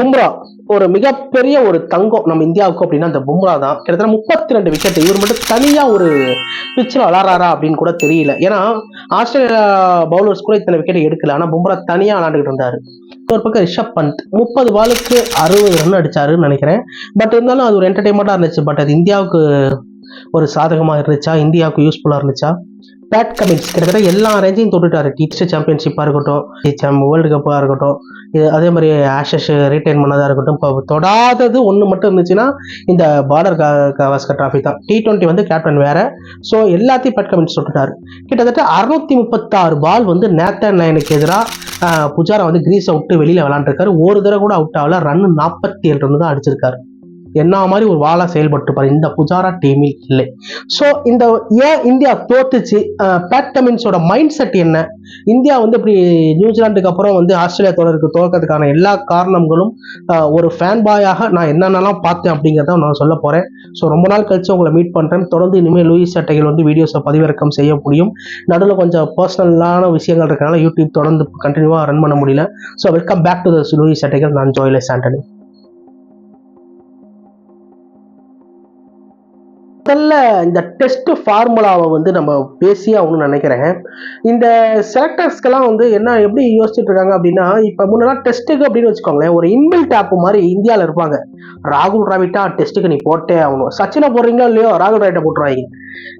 பும்ரா ஒரு மிகப்பெரிய ஒரு தங்கம் நம்ம இந்தியாவுக்கு அப்படின்னா அந்த பும்ரா தான். கிட்டத்தட்ட முப்பத்தி ரெண்டு விக்கெட் இவர் மட்டும் தனியா ஒரு பிச்சில் விளாட்றாரா அப்படின்னு கூட தெரியல. ஏன்னா ஆஸ்திரேலியா பவுலர்ஸ் கூட இத்தனை விக்கெட் எடுக்கல. ஆனா பும்ரா தனியா விளாண்டுக்கிட்டு இருந்தாரு. ஒரு பக்கம் ரிஷப் பந்த். முப்பது பாலுக்கு அறுபது ரன் அடிச்சாருன்னு நினைக்கிறேன். பட் இருந்தாலும் அது ஒரு என்டர்டைன்மெண்ட்டாக இருந்துச்சு. பட் அது இந்தியாவுக்கு ஒரு சாதகமாக இருந்துச்சா? இந்தியாவுக்கு யூஸ்ஃபுல்லாக இருந்துச்சா? பேட் கமிட்ஸ் கிட்டத்தட்ட எல்லா ரேஞ்சையும் தொட்டுட்டாரு. டீச்சர் சாம்பியன்ஷிப்பாக இருக்கட்டும் வேர்ல்டு கப்பாக இருக்கட்டும் இது அதே மாதிரி ஆஷஸ் ரீட்டைன் பண்ணதாக இருக்கட்டும் இப்போ தொடாதது ஒன்று மட்டும் இருந்துச்சுன்னா இந்த பார்டர் கவாஸ்கர் டிராஃபி தான். டி டுவெண்ட்டி வந்து கேப்டன் வேற. ஸோ எல்லாத்தையும் பேட் கமிட்ஸ் தொட்டுட்டாரு. கிட்டத்தட்ட அறுநூத்தி முப்பத்தாறு பால் வந்து நேத்தன் லைனுக்கு எதிராக புஜாரா வந்து கிரீஸை விட்டு வெளியில் விளாண்டுருக்காரு. ஒரு தடவை கூட அவுட் ஆகல. ரன் நாற்பத்தி ஏழு ரன் தான் அடிச்சிருக்காரு. என்ன மாதிரி ஒரு வாழா செயல்பட்டுப்பார்? இந்த புஜாரா டீமில் இல்லை. ஸோ இந்த ஏன் இந்தியா தோத்துச்சு? பேட் கமின்ஸோட மைண்ட் செட் என்ன? இந்தியா வந்து இப்படி நியூசிலாந்துக்கு அப்புறம் வந்து ஆஸ்திரேலியா தொடருக்கு தோற்கிறதுக்கான எல்லா காரணங்களும் ஒரு ஃபேன் பாயாக நான் என்னென்னலாம் பார்த்தேன் அப்படிங்கிறத நான் சொல்ல போகிறேன் ஸோ ரொம்ப நாள் கழிச்சு உங்களை மீட் பண்ணுறேன் தொடர்ந்து இனிமேல் லூயிஸ் சட்டைகள் வந்து வீடியோஸை பதிவிறக்கம் செய்ய முடியும். நடுவில் கொஞ்சம் பர்சனலான விஷயங்கள் இருக்கனால யூடியூப் தொடர்ந்து கண்டினியூவாக ரன் பண்ண முடியல. So welcome back to the Lewis சட்டைகள். நான் ஜோயிலஸ் ஆண்டனி. முதல்ல இந்த டெஸ்ட் ஃபார்முலாவை வந்து நம்ம பேசி ஆகணும்னு நினைக்கிறேன். இந்த செலக்டர்ஸ்க்கெல்லாம் வந்து என்ன எப்படி யோசிச்சுட்டு இருக்காங்க அப்படின்னா இப்போ முன்னெல்லாம் டெஸ்ட்டுக்கு அப்படின்னு வச்சுக்கோங்களேன் ஒரு இன்பில் டேப் மாதிரி இந்தியாவில் இருப்பாங்க. ராகுல் டிராவிட்டா டெஸ்ட்டுக்கு நீ போட்டே ஆகணும். சச்சினை போடுறீங்களோ இல்லையோ ராகுல் டிராவிட்டை போட்டுருவாங்க.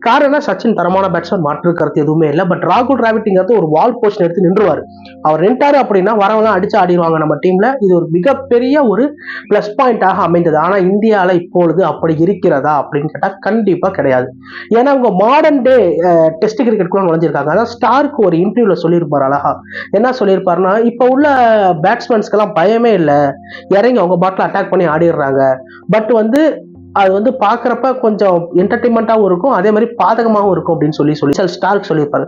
காரணம் சச்சின் தரமான பேட்ஸ்மேன் மாற்று கருத்து எதுவுமே இல்லை. பட் ராகுல் டிராவிட்ங்கிறது ஒரு வால் போஸ்ட் எடுத்து நின்றுவார். அவர் நின்றாரு அப்படின்னா வரவங்களாம் அடிச்சு ஆடிடுவாங்க நம்ம டீம்ல இது ஒரு மிகப்பெரிய ஒரு ப்ளஸ் பாயிண்டாக அமைந்தது. ஆனால் இந்தியாவில் இப்பொழுது அப்படி இருக்கிறதா அப்படின்னு கேட்டால் கண்டிப்பாக கிடையாது. ஏன்னா அவங்க மாடர்ன் டே டெஸ்ட் கிரிக்கெட் கூட நுழைஞ்சிருக்காங்க. அதான் ஸ்டாருக்கு ஒரு இன்டர்வியூல சொல்லியிருப்பார் அழகா. என்ன சொல்லியிருப்பாருன்னா இப்போ உள்ள பேட்ஸ்மேன்ஸ்க்கெல்லாம் பயமே இல்லை. இறங்கி அவங்க பாட்டில் அட்டாக் பண்ணி ஆடிடுறாங்க. பட் வந்து அது வந்து பார்க்குறப்ப கொஞ்சம் என்டர்டைன்மெண்ட்டாகவும் இருக்கும். அதே மாதிரி பாதகமாகவும் இருக்கும் அப்படின்னு சொல்லி சொல்லி ஸ்டார்க் சொல்லியிருப்பாரு.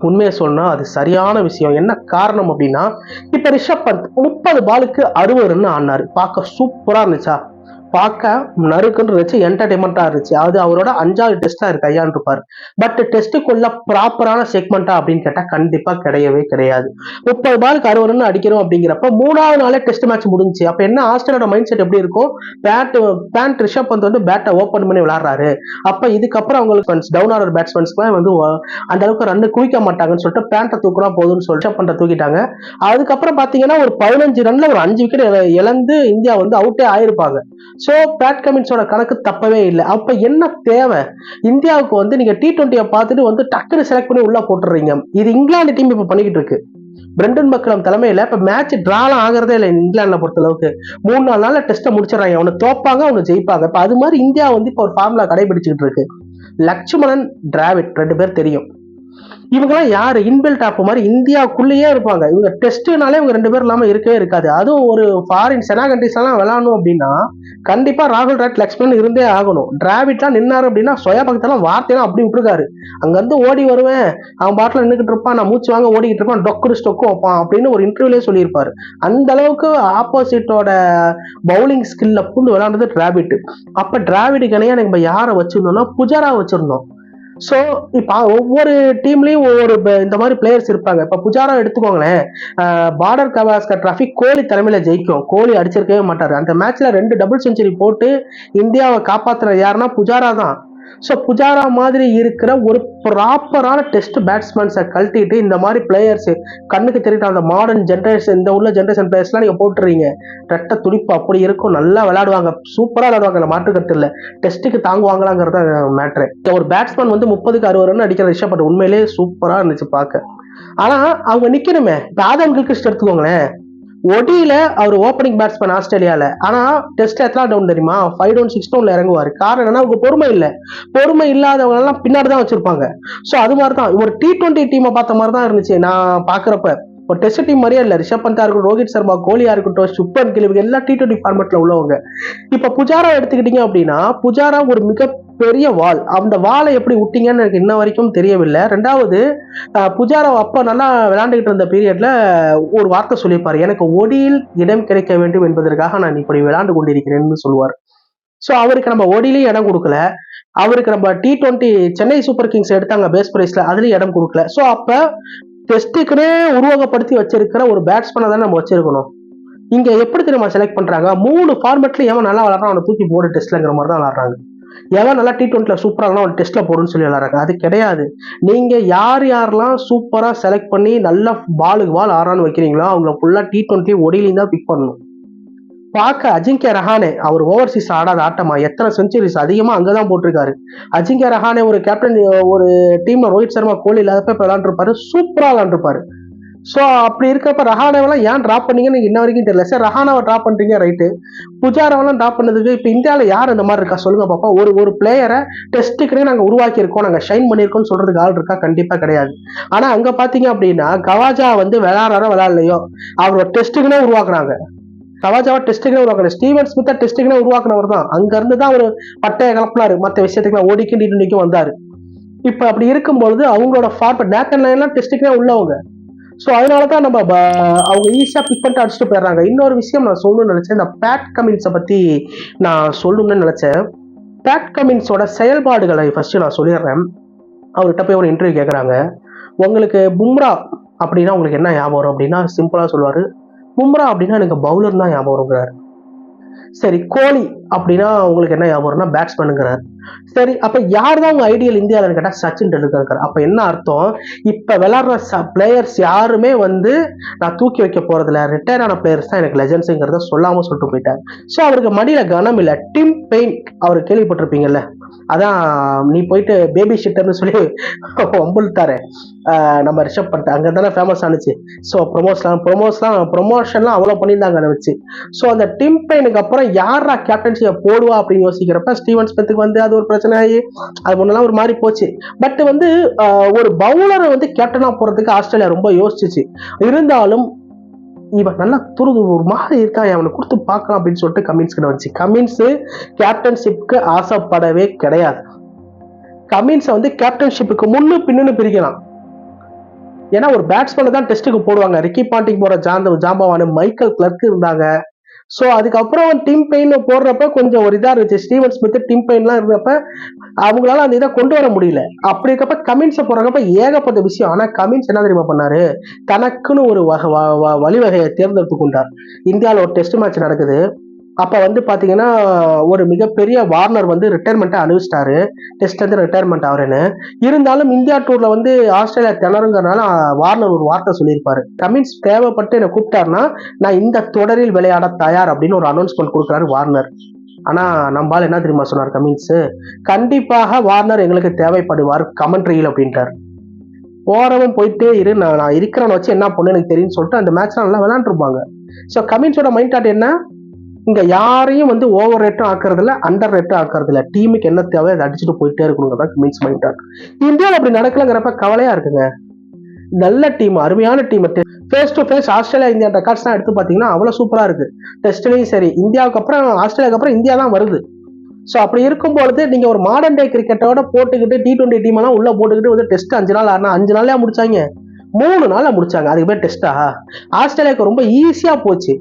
உண்மையை சொன்னா அது சரியான விஷயம். என்ன காரணம் அப்படின்னா இப்ப ரிஷப் பந்த் முப்பது பாலுக்கு அறுபது ரன் ஆடினாரு பார்க்க சூப்பரா இருந்துச்சா? பார்க்க நறுக்குன்னு இருந்துச்சு என்டர்டைன்மெண்ட்டாக இருந்துச்சு. அது அவரோட அஞ்சாவது டெஸ்ட்டாக இருக்கு ஐயான் இருப்பார். பட் டெஸ்ட்டுக்குள்ள ப்ராப்பரான செக்மெண்ட்டா அப்படின்னு கேட்டால் கண்டிப்பாக கிடையவே கிடையாது. முப்பது பாலுக்கு அறுபது ரன் அடிக்கிறோம் அப்படிங்கிறப்ப மூணாவது நாளே டெஸ்ட் மேட்ச் முடிஞ்சுச்சு. அப்போ என்ன ஆஸ்திரேலியோட மைண்ட் செட் எப்படி இருக்கும்? பேட் பேண்ட் ரிஷப் பந்த் வந்து பேட்டை ஓப்பன் பண்ணி விளாட்றாரு அப்போ இதுக்கப்புறம் அவங்களுக்கு டவுன் ஆர்டர் பேட்ஸ்மேன்ஸ்க்குலாம் வந்து அந்த அளவுக்கு ரன் குவிக்க மாட்டாங்கன்னு சொல்லிட்டு பேண்ட்டை தூக்குனா போதும்னு சொல்லிட்டு பண்ண தூக்கிட்டாங்க. அதுக்கப்புறம் பார்த்தீங்கன்னா ஒரு பதினஞ்சு ரன்ல ஒரு அஞ்சு விக்கெட் இழந்து இந்தியா வந்து அவுட்டே ஆயிருப்பாங்க. ஸோ பேட் கமின்ஸோட கணக்கு தப்பவே இல்லை. அப்போ என்ன தேவை? இந்தியாவுக்கு வந்து நீங்கள் டி ட்வெண்ட்டியை பார்த்துட்டு வந்து டக்குனு செலக்ட் பண்ணி உள்ளே போட்டுறீங்க. இது இங்கிலாந்து டீம் இப்போ பண்ணிக்கிட்டு இருக்கு. பிரெண்டன் மக்களம் தலைமையில் இப்போ மேட்ச் ட்ராலாம் ஆகிறதே இல்லை இங்கிலாந்துல பொறுத்த அளவுக்கு மூணு நாலு நாளில் டெஸ்ட்டை முடிச்சிடறாங்க. அவனை தோப்பாங்க அவனை ஜெயிப்பாங்க. இப்போ அது மாதிரி இந்தியா வந்து இப்போ ஒரு ஃபார்முலா கடைபிடிச்சிக்கிட்டு இருக்கு. லக்ஷ்மணன் டிராவிட் ரெண்டு பேர் தெரியும். இவங்கெல்லாம் யார்? இன்பில்ட் ஆப் மாதிரி இந்தியாவுக்குள்ளேயே இருப்பாங்க. இவங்க டெஸ்ட்னாலே இவங்க ரெண்டு பேரும் இல்லாமல் இருக்கவே இருக்காது. அதுவும் ஒரு ஃபாரின் செனா கண்ட்ரிஸ்லாம் விளாடணும் அப்படின்னா கண்டிப்பாக ராகுல் ராட் லக்ஷ்மன் இருந்தே ஆகணும். டிராவிட்லாம் நின்னார் அப்படின்னா சுய பக்கத்தெல்லாம் வார்த்தையெல்லாம் அப்படி விட்டுருக்காரு. அங்கேருந்து ஓடி வருவேன். அவன் பாட்டில் நின்றுக்கிட்டு இருப்பான். நான் மூச்சு வாங்க ஓடிக்கிட்டு இருப்பான். டொக்கு ஸ்டொக்கு வைப்பான் அப்படின்னு ஒரு இன்டர்வியூலே சொல்லியிருப்பார். அந்த அளவுக்கு ஆப்போசிட்டோட பவுலிங் ஸ்கில்ல பூந்து விளாண்டது டிராவிட் அப்போ டிராவிடுக்கு இணையா நம்ம யாரை வச்சிருந்தோம்னா புஜாரா வச்சிருந்தோம். ஸோ இப்போ ஒவ்வொரு டீம்லயும் ஒவ்வொரு இந்த மாதிரி பிளேயர்ஸ் இருப்பாங்க. இப்போ புஜாரா எடுத்துக்கோங்களேன். பார்டர் கவாஸ்கர் டிராஃபி கோலி தலைமையில ஜெயிக்கும். கோலி அடிச்சிருக்கவே மாட்டாரு. அந்த மேட்ச்ல ரெண்டு டபுள் செஞ்சுரி போட்டு இந்தியாவை காப்பாத்துறது யாருன்னா புஜாரா தான். ஸோ புஜாரா மாதிரி இருக்கிற ஒரு ப்ராப்பரான டெஸ்ட் பேட்ஸ்மேன்ஸை கழட்டிட்டு இந்த மாதிரி பிளேயர்ஸ் கண்ணுக்கு தெரியுற அந்த மாடர்ன் ஜென்ரேஷன் இந்த உள்ள ஜென்ரேஷன் பிளேயர்ஸ்லாம் நீங்கள் போட்டுறீங்க. ரெட்ட துடிப்பு அப்படி இருக்கும். நல்லா விளையாடுவாங்க. சூப்பராக விளையாடுவாங்க. அதில் மாற்றுக்கட்டு இல்லை. டெஸ்ட்டுக்கு தாங்குவாங்களாங்கிறத மேட்ரு ஒரு பேட்ஸ்மேன் வந்து முப்பதுக்கு அறுபது ரன் அடிக்கிற ரிஷப் பட் உண்மையிலேயே சூப்பராக இருந்துச்சு பார்க்க. ஆனால் அவங்க நிற்கணுமே இப்ப ஆதம் கில்கிறிஸ்ட் எடுத்துக்கோங்களேன். ஒடியில அவர் ஓப்பனிங் பேட்ஸ்மேன் ஆஸ்திரேலியால. ஆனா டெஸ்ட் எத்தனை டவுன் தெரியுமா? ஃபைவ் டவுன் சிக்ஸ் டவுன்ல இறங்குவார். காரணம் என்னன்னா அவங்க பொறுமை இல்லை. பொறுமை இல்லாதவங்க எல்லாம் பின்னாடி தான் வச்சிருப்பாங்க. சோ அது மாதிரி தான் ஒரு டி டுவெண்ட்டி டீமை பார்த்த மாதிரி தான் இருந்துச்சு. நான் பாக்குறப்ப ஒரு டெஸ்ட் டீம் மாதிரியே இல்ல. ரிஷப் பந்தா இருக்கட்டும் ரோஹித் சர்மா கோலியா இருக்கட்டும் சுப்பன் கில் எல்லாம் டி டுவெண்ட்டி ஃபார்மெட்ல உள்ளவங்க. இப்ப புஜாரா எடுத்துக்கிட்டீங்க அப்படின்னா புஜாரா ஒரு மிக பெரிய வால் அந்த வாலை எப்படி விட்டீங்கன்னு எனக்கு இன்ன வரைக்கும் தெரியவில்லை. ரெண்டாவது புஜாரா அப்போ நல்லா விளாண்டுக்கிட்டு இருந்த பீரியட்ல ஒரு வார்த்தை சொல்லியிருப்பார். எனக்கு ஒடியில் இடம் கிடைக்க வேண்டும் என்பதற்காக நான் இப்படி விளையாண்டு கொண்டிருக்கிறேன்னு சொல்லுவார். ஸோ அவருக்கு நம்ம ஒடியிலையும் இடம் கொடுக்கல. அவருக்கு நம்ம T twenty Chennai super kings எடுத்தாங்க பேஸ் பிரைஸ்ல அதுலயும் இடம் கொடுக்கல. ஸோ அப்ப டெஸ்ட்டுக்குனே உருவகப்படுத்தி வச்சிருக்கிற ஒரு பேட்ஸ்மேனை தான் நம்ம வச்சிருக்கணும். இங்க எப்படி தெரியுமா செலக்ட் பண்றாங்க? மூணு ஃபார்மெட்லையும் எவன் நல்லா விளாட்றான் அவனை தூக்கி போடு டெஸ்ட்லங்கிற மாதிரி தான் விளாட்றாங்க எவன் நல்லா டி டுவெண்ட்டில சூப்பராக அவன் டெஸ்ட்ல போடுன்னு சொல்லி விளாட்றாங்க அது கிடையாது. நீங்க யார் யாரெல்லாம் சூப்பரா செலக்ட் பண்ணி நல்லா பாலுக்கு பால் ஆறான்னு வைக்கிறீங்களோ அவங்கள ஃபுல்லா டி டுவெண்ட்டி ஒடியிலையும் தான் பிக் பண்ணணும். பார்க்க அஜிங்கிய ரஹானே அவர் ஓவர்சீஸ் ஆடாத ஆட்டமா? எத்தனை செஞ்சுரிஸ் அதிகமா அங்கதான் போட்டிருக்காரு. அஜிங்கிய ரஹானே ஒரு கேப்டன் ஒரு டீம்ல ரோஹித் சர்மா கோலி இல்லாதப்ப இப்போ விளாண்டுருப்பாரு சூப்பரா விளாண்டுருப்பாரு ஸோ அப்படி இருக்கப்ப ரஹானாவெல்லாம் ஏன் ட்ராப் பண்ணீங்கன்னு இன்ன வரைக்கும் தெரியல. சார் ரஹானாவை ட்ராப் பண்ணுறீங்க ரைட்டு புஜாராவெல்லாம் ட்ராப் பண்ணதுக்கு இப்போ இந்தியாவில் யார் இந்த மாதிரி இருக்கா சொல்லுங்க பாப்பா. ஒரு ஒரு பிளேயரை டெஸ்ட்டுக்குனே நாங்கள் உருவாக்கியிருக்கோம் நாங்கள் ஷைன் பண்ணியிருக்கோம்னு சொல்றதுக்கு ஆள் இருக்கா? கண்டிப்பாக கிடையாது. ஆனால் அங்கே பார்த்தீங்க அப்படின்னா கவாஜா வந்து விளையாடுறாரோ விளையாடலையோ அவரோட டெஸ்ட்டுக்குனே உருவாக்குறாங்க. கவாஜாவை டெஸ்ட்டுக்குனே உருவாக்குறாங்க. ஸ்டீவன் ஸ்மித்தை டெஸ்ட்டுக்குனே உருவாக்குனவர் தான். அங்கேருந்து தான் ஒரு பட்டையை கலப்பினார். மற்ற விஷயத்துக்குலாம் ஓடிக்கும் வந்தார். இப்போ அப்படி இருக்கும்பொழுது அவங்களோட ஃபார்மட் நேத்தன் லைன்லாம் டெஸ்ட்டுக்குனே உள்ளவங்க. ஸோ அதனால தான் நம்ம ப- அவங்க ஈஸியாக பிக் பண்ணிட்டு அடிச்சுட்டு போயிடுறாங்க. இன்னொரு விஷயம் நான் சொல்லணும்னு நினச்சேன். இந்த பேட் கமின்ஸை பற்றி நான் சொல்லணும்னு நினச்சேன். பேட் கமின்ஸோட செயல்பாடுகளை ஃபர்ஸ்ட் நான் சொல்லிடுறேன். அவர்கிட்ட போய் ஒரு இன்டர்வியூ கேட்குறாங்க உங்களுக்கு பும்ரா அப்படின்னா உங்களுக்கு என்ன ஞாபகம் வரும் அப்படின்னா சிம்பிளாக சொல்லுவார். பும்ரா அப்படின்னா எனக்கு பவுலர் தான் ஞாபகம் வருங்கிறார். சரி கோலி அப்படின்னா உங்களுக்கு என்ன ஞாபகம்னா பேட்ஸ்மேனுங்கிறார் சரி அப்ப யார் தான் உங்க ஐடியல் இந்தியாவில் கேட்டா சச்சின் டெண்டுல்கர் அப்ப என்ன அர்த்தம்? இப்ப விளாடுற பிளேயர்ஸ் யாருமே வந்து நான் தூக்கி வைக்க போறதில்ல. ரிட்டையர் ஆன பிளேயர்ஸ் தான் எனக்கு லெஜன்ஸுங்கிறத சொல்லாம சொல்லிட்டு போயிட்டார். ஸோ அவருக்கு மடியில கனம் இல்ல டிம் பெயின் அவர் கேள்விப்பட்டிருப்பீங்கல்ல? அதான் நீ போயிட்டு பேபி ஷிட்டர்னு சொல்லி ஒம்புழுத்தாரு நம்ம ரிஷப் பண்ணிட்டு அங்கே தானே ஃபேமஸ் ஆனுச்சு ஸோ ப்ரொமோஸ்லாம் ப்ரொமோஸ்லாம் ப்ரொமோஷன்லாம் அவ்வளோ பண்ணியிருந்தாங்க அதை வச்சு. ஸோ அந்த டிம் பெயினுக்கு அப்புறம் யாரா கேப்டன்சியை போடுவா அப்படின்னு யோசிக்கிறப்ப ஸ்டீவன் ஸ்மித்துக்கு வந்து அது ஒரு பிரச்சனை ஆகி அது முன்னெல்லாம் ஒரு மாதிரி போச்சு. பட் வந்து ஒரு பவுலரை வந்து கேப்டனாக போகிறதுக்கு ஆஸ்திரேலியா ரொம்ப யோசிச்சிச்சு. இருந்தாலும் இவன் நல்லா துருது ஒரு மாதிரி இருக்கா அவனை கொடுத்து பார்க்கலாம் அப்படின்னு சொல்லிட்டு கமின்ஸ் கிட்ட வந்துச்சு. கமின்ஸ் கேப்டன்ஷிப்க்கு ஆசைப்படவே கிடையாது. கமின்ஸை வந்து கேப்டன்ஷிப்புக்கு முன்னு பின்னுன்னு பிரிக்கலாம். ஏன்னா ஒரு பேட்ஸ்மேனை தான் டெஸ்ட்டுக்கு போடுவாங்க. ரிக்கி பாண்டிங் போற ஜாந்த ஜாம்பவானு மைக்கேல் கிளர்க் இருந்தாங்க. ஸோ அதுக்கப்புறம் டீம் பெயின் போடுறப்ப கொஞ்சம் ஒரு இதாக இருந்துச்சு. ஸ்டீவன் ஸ்மித் டீம் பெயின்லாம் இருந்தப்ப அவங்களால அந்த இதை கொண்டு வர முடியல. அப்படி இருக்கப்ப கமின்ஸை போடுறப்ப ஏகப்பட்ட விஷயம். ஆனால் கமின்ஸ் என்ன தெரியுமா பண்ணாரு? தனக்குன்னு ஒரு வகை வ- வ- வழிவகையை தேர்ந்தெடுத்து கொண்டார். இந்தியாவில் ஒரு டெஸ்ட் மேட்ச் நடக்குது. அப்போ வந்து பார்த்தீங்கன்னா ஒரு மிகப்பெரிய வார்னர் வந்து ரிட்டையர்மெண்ட்டை அனுபவிச்சிட்டாரு. டெஸ்ட் வந்து ரிட்டையர்மெண்ட் ஆகிறேன்னு. இருந்தாலும் இந்தியா டூர்ல வந்து ஆஸ்திரேலியா திணறுங்கிறனால வார்னர் ஒரு வார்த்தை சொல்லியிருப்பாரு. கமின்ஸ் தேவைப்பட்டு என்னை கூப்பிட்டாருன்னா நான் இந்த தொடரில் விளையாட தயார் அப்படின்னு ஒரு அனௌன்ஸ்மெண்ட் கொடுக்குறாரு வார்னர். ஆனா நம்மால் என்ன தெரியுமா சொன்னார் கமின்ஸ்? கண்டிப்பாக வார்னர் எங்களுக்கு தேவைப்படுவார் கமெண்ட்ரியில் அப்படின்ட்டார். போறவன் போயிட்டே இரு நான் நான் இருக்கிறவனை வச்சு என்ன பண்ணு எனக்கு தெரியும்னு சொல்லிட்டு அந்த மேட்ச் நல்லா விளாண்டுருப்பாங்க ஸோ கமின்ஸோட மைண்ட் தாட் என்ன? இங்க யாரையும் வந்து ஓவர் ரேட்டும் ஆக்குறதில்ல அண்டர் ரேட்டும் ஆக்குறதில்ல. டீமுக்கு என்ன தேவை அதை அடிச்சுட்டு போயிட்டே இருக்கணுங்கிறதா கமின்ஸ் மைண்ட் தாட் இந்தியாவில் அப்படி நடக்கலங்கிறப்ப கவலையா இருக்குங்க. நல்ல டீம் அருமையான team face to face Australia India records தான் எடுத்து பார்த்தீங்கன்னா அவ்வளோ சூப்பராக இருக்கு. டெஸ்ட்லையும் சரி. இந்தியாவுக்கு அப்புறம் ஆஸ்திரேலியாவுக்கு அப்புறம் இந்தியா தான் வருது. ஸோ அப்படி இருக்கும் பொழுது நீங்க ஒரு மாடர்ன் டே கிரிக்கெட்டோட போட்டுக்கிட்டு டி டுவெண்ட்டி டீம் எல்லாம் உள்ள போட்டுக்கிட்டு வந்து டெஸ்ட் அஞ்சு நாள் ஆனால் அஞ்சு நாளே முடிச்சாங்க? மூணு நாளில் முடிச்சாங்க. அதுக்கு பேர் டெஸ்டா ஆஸ்திரேலியாவுக்கு ரொம்ப ஈஸியாக போச்சு.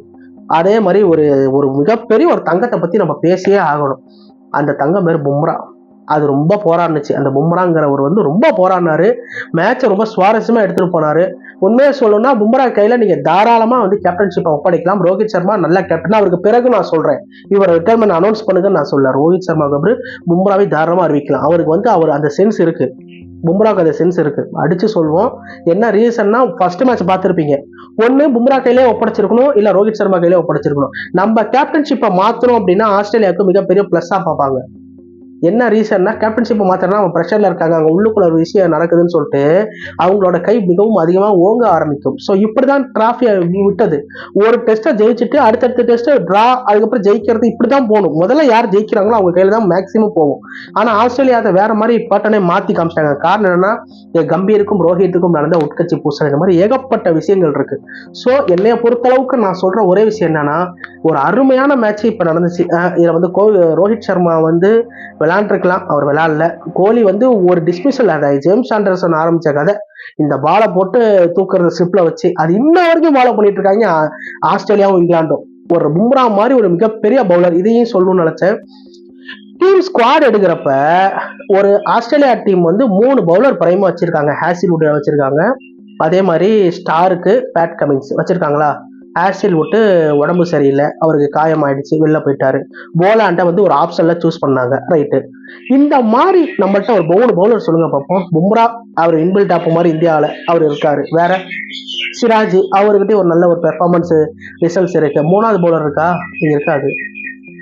அதே மாதிரி ஒரு ஒரு மிகப்பெரிய ஒரு தங்கத்தை பற்றி நம்ம பேசியே ஆகணும். அந்த தங்கம் பேர் பும்ரா. அது ரொம்ப போராடினுச்சு. அந்த பும்ராங்கிறவர் வந்து ரொம்ப போராடினாரு. மேட்சை ரொம்ப சுவாரஸ்யமாக எடுத்துகிட்டு போனார். உண்மையை சொல்லணும்னா பும்ரா கையில நீங்க தாராளமா வந்து கேப்டன்ஷிப்பை ஒப்படைக்கலாம். ரோஹித் சர்மா நல்ல கேப்டன் அவருக்கு பிறகு நான் சொல்றேன். இவர் ரிட்டைர்மெண்ட் அனௌன்ஸ் பண்ணுங்கன்னு நான் சொல்ல ரோஹித் சர்மாவுக்கு அப்புறம் பும்ராவை தாராளமா அறிவிக்கலாம். அவருக்கு வந்து அவர் அந்த சென்ஸ் இருக்கு. பும்ராவுக்கு அந்த சென்ஸ் இருக்கு. அடிச்சு சொல்லுவோம் என்ன ரீசன்னா ஃபர்ஸ்ட் மேட்ச் பார்த்துருப்பீங்க. ஒன்று பும்ரா கையிலே ஒப்படைச்சிருக்கணும். இல்லை ரோஹித் சர்மா கையிலே ஒப்படைச்சிருக்கணும். நம்ம கேப்டன்ஷிப்பை மாற்றணும் அப்படின்னா ஆஸ்திரேலியாவுக்கு மிகப்பெரிய ப்ளஸ்ஸாக பார்ப்பாங்க. என்ன ரீசன்னா கேப்டன்ஷிப்பை மாத்திரனா அவங்க ப்ரெஷரில் இருக்காங்க. அவங்க உள்ளுக்குள்ள ஒரு விஷயம் நடக்குதுன்னு சொல்லிட்டு அவங்களோட கை மிகவும் அதிகமாக ஓங்க ஆரம்பிக்கும். ஸோ இப்படி தான் டிராஃபியை விட்டது. ஒரு டெஸ்ட்டை ஜெயிச்சுட்டு அடுத்தடுத்த டெஸ்ட்டை ட்ரா அதுக்கப்புறம் ஜெயிக்கிறது இப்படி தான் போகணும். முதல்ல யார் ஜெயிக்கிறாங்களோ அவங்க கையில் தான் மேக்ஸிமம் போகும். ஆனால் ஆஸ்திரேலியா அதை வேற மாதிரி பட்டனே மாற்றி காமிச்சிட்டாங்க. காரணம் என்னன்னா கம்பீருக்கும் ரோஹித்துக்கும் நடந்த உட்கட்சி பூசல். இந்த மாதிரி ஏகப்பட்ட விஷயங்கள் இருக்கு. ஸோ என்னைய பொறுத்தளவுக்கு நான் சொல்ற ஒரே விஷயம் என்னன்னா ஒரு அருமையான மேட்ச் இப்போ நடந்துச்சு. இதில் வந்து கோ ரோஹித் சர்மா வந்து விளாண்டுருக்கலாம் அவர் விளாடல கோலி வந்து ஒரு டிஸ்மிஷல் அந்த ஜேம்ஸ் ஆண்டர்சன் ஆரம்பிச்ச கதை. இந்த பாலை போட்டு தூக்குறத ஸ்லிப்ல வச்சு அது இன்ன வரைக்கும் ஃபாலோ பண்ணிட்டு இருக்காங்க ஆஸ்திரேலியாவும் இங்கிலாண்டும் ஒரு பும்ரா மாதிரி ஒரு மிகப்பெரிய பவுலர் இதையும் சொல்லணும்னு நினைச்சேன். டீம் ஸ்குவாட் எடுக்கிறப்ப ஒரு ஆஸ்திரேலியா டீம் வந்து மூணு பவுலர் பிரைமா வச்சிருக்காங்க. ஹேசில்வுட் வச்சிருக்காங்க. அதே மாதிரி ஸ்டாருக்கு பேட் கமிங்ஸ் வச்சிருக்காங்களா? ஆசில் விட்டு உடம்பு சரியில்லை அவருக்கு காயம் ஆயிடுச்சு வெளில போயிட்டாரு. போலாண்ட வந்து ஒரு ஆப்ஷன்ல சூஸ் பண்ணாங்க ரைட்டு இந்த மாதிரி நம்மள்ட்ட ஒரு பவுலர் பவுலர் சொல்லுங்க பார்ப்போம் பும்ரா அவர் இன்பில் டாப் மாதிரி இந்தியாவில் அவர் இருக்காரு. வேற? சிராஜ் அவர்கிட்ட ஒரு நல்ல ஒரு பெர்ஃபார்மன்ஸ் ரிசல்ட்ஸ் இருக்கு. மூணாவது பவுலர் இருக்கா? இங்க இருக்காது.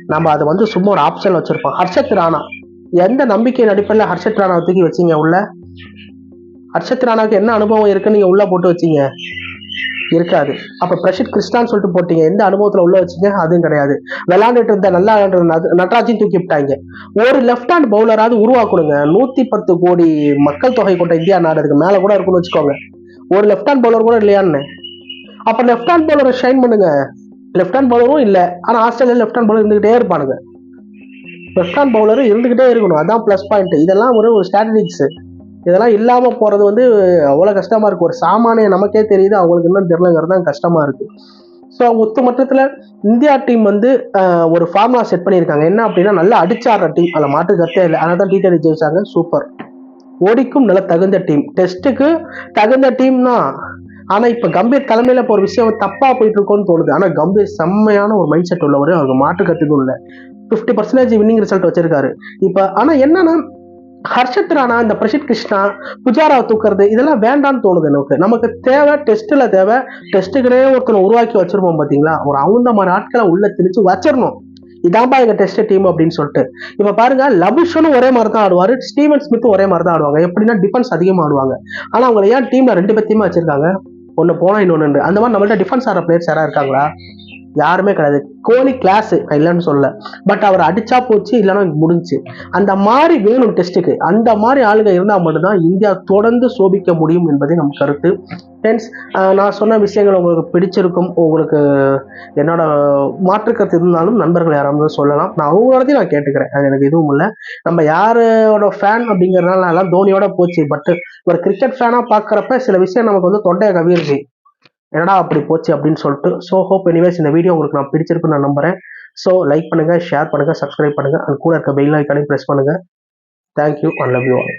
நம்ம அதை வந்து சும்மா ஒரு ஆப்ஷன் வச்சிருப்போம். ஹர்ஷத் ராணா. எந்த நம்பிக்கையின் அடிப்படையில் ஹர்ஷத் ராணாவை தூக்கி வச்சீங்க உள்ள? ஹர்ஷத் ராணாவுக்கு என்ன அனுபவம் இருக்குன்னு நீங்க உள்ள போட்டு வச்சீங்க? இருக்காது. அப்ப பிரசித் கிருஷ்ணான்னு சொல்லிட்டு போட்டீங்க. எந்த அனுபவத்துல உள்ள வச்சீங்க? அதுவும் கிடையாது. விளையாண்டுட்டு இருந்த நல்லா விளையாண்டு நட்ராஜையும் தூக்கி விட்டாங்க. ஒரு லெஃப்ட் ஹேண்ட் பவுலராவது உருவாக்கணுங்க. நூத்தி பத்து கோடி மக்கள் தொகை கொண்ட இந்தியா நாடு. அதுக்கு மேல கூட இருக்குன்னு வச்சுக்கோங்க. ஒரு லெஃப்ட் ஹேண்ட் பவுலர் கூட இல்லையான்னு. அப்ப லெஃப்ட் ஹேண்ட் பவுலரை ஷைன் பண்ணுங்க. லெஃப்ட் ஹேண்ட் பவுலரும் இல்ல. ஆனா ஆஸ்திரேலியா லெஃப்ட் ஹேண்ட் பவுலர் இருந்துகிட்டே இருப்பானுங்க. லெஃப்ட் ஹேண்ட் பவுலரும் இருந்துகிட்டே இருக்கணும். அதான் ப்ளஸ் பாயிண்ட் இதெல்லாம் ஒரு ஒரு ஸ்ட்ராட்டஜிக்ஸ் இதெல்லாம் இல்லாமல் போகிறது வந்து அவ்வளோ கஷ்டமாக இருக்குது ஒரு சாமானிய நமக்கே தெரியுது அவங்களுக்கு இன்னும் தெரிலங்கிறது தான் கஷ்டமாக இருக்குது ஸோ ஒத்துமொத்தத்தில் இந்தியா டீம் வந்து ஒரு ஃபார்முலா செட் பண்ணியிருக்காங்க. என்ன அப்படின்னா நல்லா அடிச்சாடுற டீம் அதில் மாற்று கத்தே இல்லை. அதனால தான் டி டுவெண்ட்டி ஜெயிச்சாங்க. சூப்பர் ஓடிக்கும் நல்ல தகுந்த டீம் டெஸ்ட்டுக்கு தகுந்த டீம் தான் ஆனால் இப்போ கம்பீர் தலைமையில் இப்போ ஒரு விஷயம் தப்பாக போயிட்டு இருக்கோன்னு தோணுது. ஆனால் கம்பீர் செம்மையான ஒரு மைண்ட் செட் உள்ளவர். அவருக்கு மாற்று கத்துக்கும் இல்லை. ஃபிஃப்டி பர்சன்டேஜ் வின்னிங் ரிசல்ட் வச்சிருக்காரு. இப்போ ஆனால் என்னன்னா ஹர்ஷத் ராணா இந்த பிரசித் கிருஷ்ணா புஜாராவை தூக்குறது இதெல்லாம் வேண்டாம்னு தோணுது எனக்கு. நமக்கு தேவை டெஸ்ட்ல தேவை. டெஸ்ட்டுக்குனே ஒருத்தனை உருவாக்கி வச்சிருப்போம் பாத்தீங்களா? ஒரு அவங்க மாதிரி ஆட்களை உள்ள திணிச்சு வச்சிடணும். இதான்பா எங்க டெஸ்ட் டீம் அப்படின்னு சொல்லிட்டு. இப்ப பாருங்க லபுஷனும் ஒரே மாதிரி தான் ஆடுவாரு ஸ்டீவன் ஸ்மித்தும் ஒரே மாதிரி தான் ஆடுவாங்க. எப்படின்னா டிஃபென்ஸ் அதிகமாக ஆடுவாங்க. ஆனா அவங்க ஏன் டீம்ல ரெண்டு பேர்த்தையுமே வச்சிருக்காங்க? ஒன்னு போனா இன்னொன்னு. அந்த மாதிரி நம்மள்ட்ட டிஃபென்ஸ் ஆடுற பிளேயர்ஸ் யாரா இருக்காங்களா? யாருமே கிடையாது. கோலி கிளாஸ் இல்லைன்னு சொல்ல பட் அவர் அடிச்சா போச்சு இல்லைன்னா முடிஞ்சு அந்த மாதிரி வேணும் டெஸ்ட்டுக்கு அந்த மாதிரி ஆளுங்க இருந்தால் மட்டும்தான் இந்தியா தொடர்ந்து சோபிக்க முடியும் என்பதே நம் கருத்து. ஃப்ரெண்ட்ஸ் நான் சொன்ன விஷயங்கள் உங்களுக்கு பிடிச்சிருக்கும். உங்களுக்கு என்னோட மாற்று கருத்து இருந்தாலும் நண்பர்கள் யாராவது சொல்லலாம். நான் அவங்களோடதையும் நான் கேட்டுக்கிறேன். அது எனக்கு எதுவும் இல்லை. நம்ம யாரோட ஃபேன் அப்படிங்கிறதுனால எல்லாம் தோனியோட போச்சு. பட் ஒரு கிரிக்கெட் ஃபேனாக பார்க்குறப்ப சில விஷயம் நமக்கு வந்து தொண்டையை கவியிருச்சு என்னடா அப்படி போச்சு அப்படின்னு சொல்லிட்டு. ஸோ ஹோப் எனிவேஸ் இந்த வீடியோ உங்களுக்கு நான் பிடிச்சிருக்குன்னு நான் நம்புறேன். ஸோ லைக் பண்ணுங்கள் ஷேர் பண்ணுங்கள் சப்ஸ்கிரைப் பண்ணுங்க அது கூட இருக்க பெல் ஐக்கானையும் ப்ரெஸ் பண்ணுங்கள் thank you and love you all